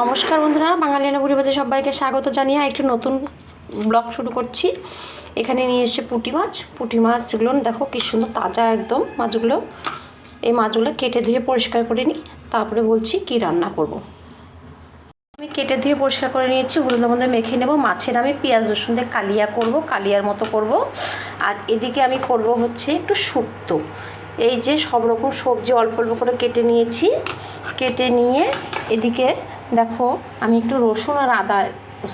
নমস্কার বন্ধুরা বাঙালিয়ানা পরিবারে সবাইকে স্বাগত জানিয়ে একটু নতুন ব্লগ শুরু করছি। এখানে নিয়ে এসে পুঁটি মাছ। পুঁটি মাছগুলো দেখো কি সুন্দর তাজা একদম মাছগুলো। এই মাছগুলো কেটে ধুয়ে পরিষ্কার করে নিই, তারপরে বলছি কি রান্না করব। আমি কেটে ধুয়ে পরিষ্কার করে নিয়েছি, হলুদের মধ্যে মেখে নেব। মাছের আমি পেঁয়াজ, রসুন দিয়ে কালিয়া করব, কালিয়ার মতো করব। আর এদিকে আমি করব হচ্ছে একটু শুক্তো। এই যে সব রকম সবজি অল্প অল্প করে কেটে নিয়েছি। কেটে নিয়ে এদিকে দেখো, আমি একটু রসুন আর আদা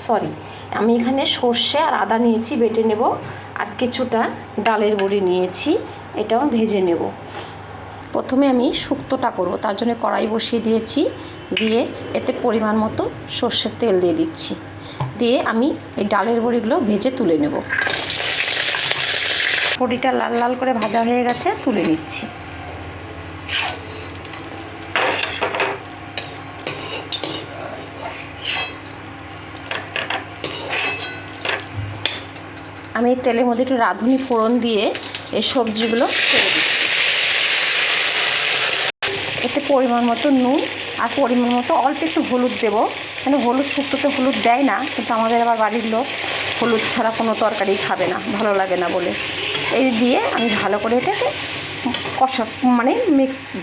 সরি আমি এখানে সর্ষে আর আদা নিয়েছি, বেটে নেব। আর কিছুটা ডালের বড়ি নিয়েছি, এটাও ভেজে নেব। প্রথমে আমি শুক্তোটা করব, তার জন্য কড়াই বসিয়ে দিয়েছি, দিয়ে এতে পরিমাণ মতো সর্ষের তেল দিয়ে দিচ্ছি। দিয়ে আমি এই ডালের বড়িগুলো ভেজে তুলে নেব। বড়িটা লাল লাল করে ভাজা হয়ে গেছে, তুলে নিচ্ছি। আমি তেলের মধ্যে একটু রাঁধুনি ফোড়ন দিয়ে এই সবজিগুলো এতে পরিমাণ মতো নুন আর পরিমাণ মতো অল্প একটু হলুদ দেবো। কেন হলুদ শুক্তোতে হলুদ দেয় না, কিন্তু আমাদের আবার বাড়ির লোক হলুদ ছাড়া কোনো তরকারি খাবে না, ভালো লাগে না বলে। এই দিয়ে আমি ভালো করে এটাকে কষা মানে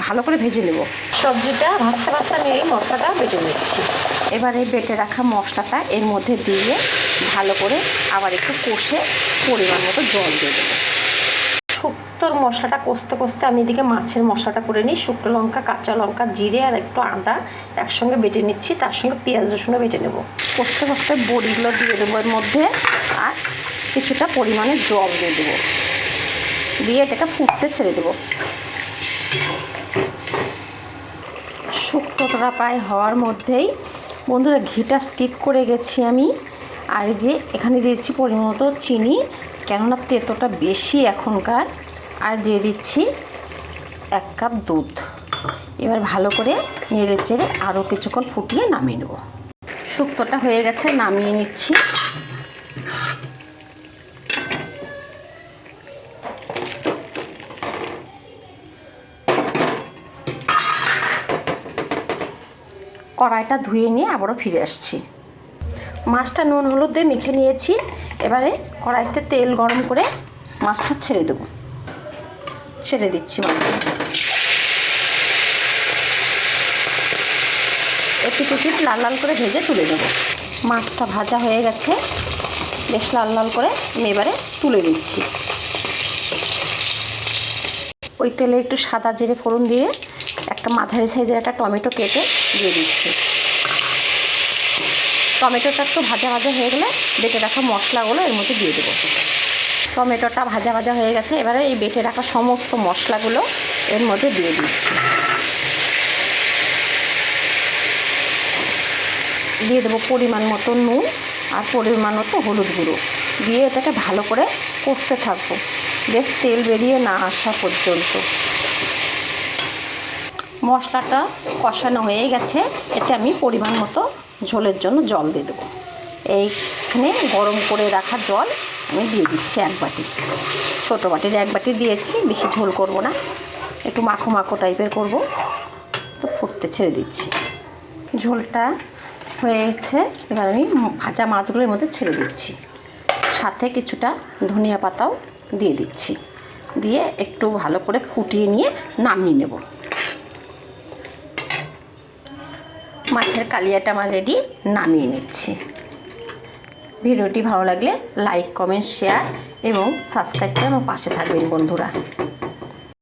ভালো করে ভেজে নেব। সবজিটা ভাস্তা আমি এই মশলাটা বেটে নিচ্ছি। এবার এই বেটে রাখা মশলাটা এর মধ্যে দিয়ে ভালো করে আবার একটু কষে পরিমাণ মতো জল দিয়ে দেবো। শুক্তোর মশলাটা কষতে কষতে আমি এদিকে মাছের মশলাটা করে নিই। শুকনো লঙ্কা, কাঁচা লঙ্কা, জিরে আর একটু আদা একসঙ্গে বেটে নিচ্ছি। তার সঙ্গে পেঁয়াজ রসুনও বেটে নেব। কষতে কষতে বড়িগুলো দিয়ে দেবো এর মধ্যে আর কিছুটা পরিমাণে জল দিয়ে দেবো। দিয়ে এটাকে ফুটতে ছেড়ে দেবো। শুক্তোটা প্রায় হওয়ার মধ্যেই বন্ধুরা ঘিটা স্কিপ করে গেছি আমি। আর এই যে এখানে দিয়েছি পরিমাণ মতো চিনি, কেননা তেতোটা বেশি এখনকার। আর দিয়ে দিচ্ছি এক কাপ দুধ। এবার ভালো করে নেড়ে চেড়ে আরও কিছুক্ষণ ফুটিয়ে নামিয়ে নেব। শুক্তোটা হয়ে গেছে, নামিয়ে নিচ্ছি। কড়াইটা ধুয়ে নিয়ে আবারও ফিরে আসছি। মাছটা নুন, হলুদ দিয়ে মেখে নিয়েছি। এবারে কড়াইতে তেল গরম করে মাছটা ছেড়ে দেবো। ছেড়ে দিচ্ছি মাছটা। একটু কুচি লাল লাল করে ভেজে তুলে দেব মাছটা ভাজা হয়ে গেছে। বেশ লাল লাল করে আমি এবারে তুলে দিচ্ছি ওই তেলে একটু সাদা জিরে ফোড়ন দিয়ে একটা মাঝারি সাইজের একটা টমেটো কেটে দিয়ে দিচ্ছি। টমেটোটা একটু ভাজা ভাজা হয়ে গেলে বেটে রাখা মশলাগুলো এর মধ্যে দিয়ে দেবো। টমেটোটা ভাজা ভাজা হয়ে গেছে, এবারে এই বেটে রাখা সমস্ত মশলাগুলো এর মধ্যে দিয়ে দিচ্ছি। দিয়ে দেবো পরিমাণ মতো নুন আর পরিমাণ মতো হলুদ গুঁড়ো। দিয়ে এটাকে ভালো করে কষতে থাকব। বেশ তেল বেরিয়ে না আসা পর্যন্ত। মশলাটা কষানো হয়ে গেছে, এতে আমি পরিমাণ মতো ঝোলের জন্য জল দিয়ে দেবো। এইখানে গরম করে রাখা জল আমি দিয়ে দিচ্ছি এক বাটি। ছোটো বাটির এক বাটি দিয়েছি, বেশি ঝোল করব না। একটু মাখো মাখো টাইপের করব। তো ফুটতে ছেড়ে দিচ্ছি। ঝোলটা হয়েছে, এবার আমি ভাজা মাছগুলোর মধ্যে ছেড়ে দিচ্ছি। সাথে কিছুটা ধনিয়া পাতাও দিয়ে দিচ্ছি। দিয়ে একটু ভালো করে ফুটিয়ে নিয়ে নামিয়ে নেব। মাছের কালিয়াটা আমার রেডি নামিয়ে নিচ্ছি। ভিডিওটি ভালো লাগলে লাইক কমেন্ট শেয়ার এবং সাবস্ক্রাইব করে আমার পাশে থাকবেন বন্ধুরা।